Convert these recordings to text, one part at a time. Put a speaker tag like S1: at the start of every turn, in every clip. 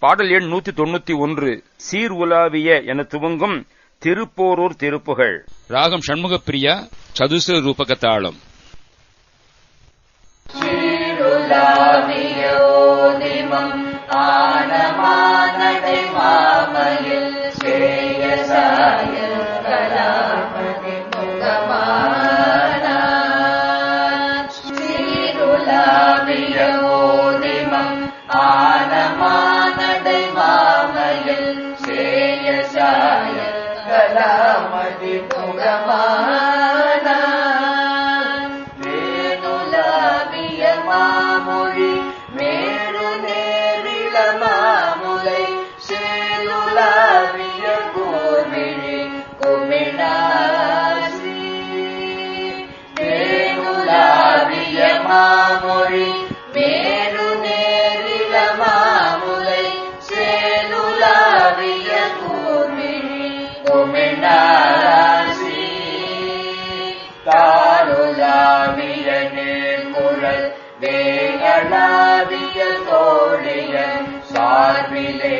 S1: பாடல் எண் நூத்தி தொண்ணூத்தி ஒன்று சீர் உலாவிய என துவங்கும் திருப்போரூர் திருப்புகழ்
S2: ராகம் ஷண்முகப்பிரியா சதுஸ்ர ரூபக தாளம்
S3: محمد بن محمد தாருளாவிய நேர்முழல் வேகளாவிய தோழியன் சார்பிலே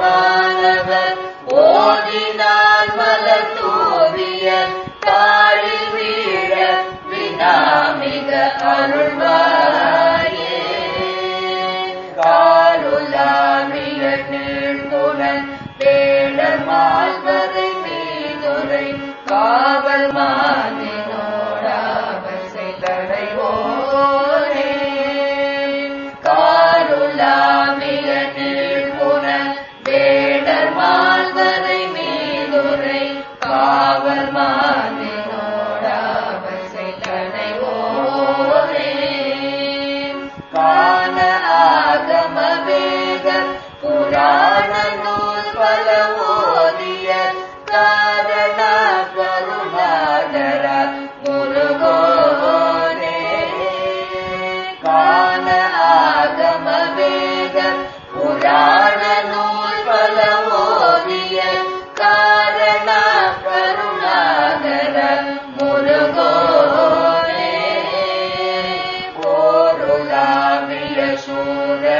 S3: Bye.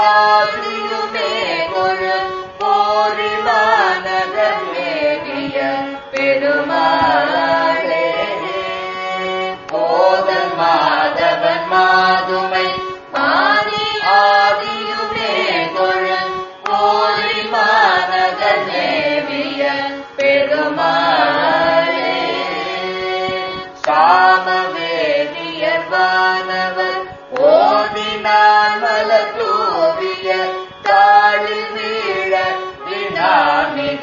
S4: a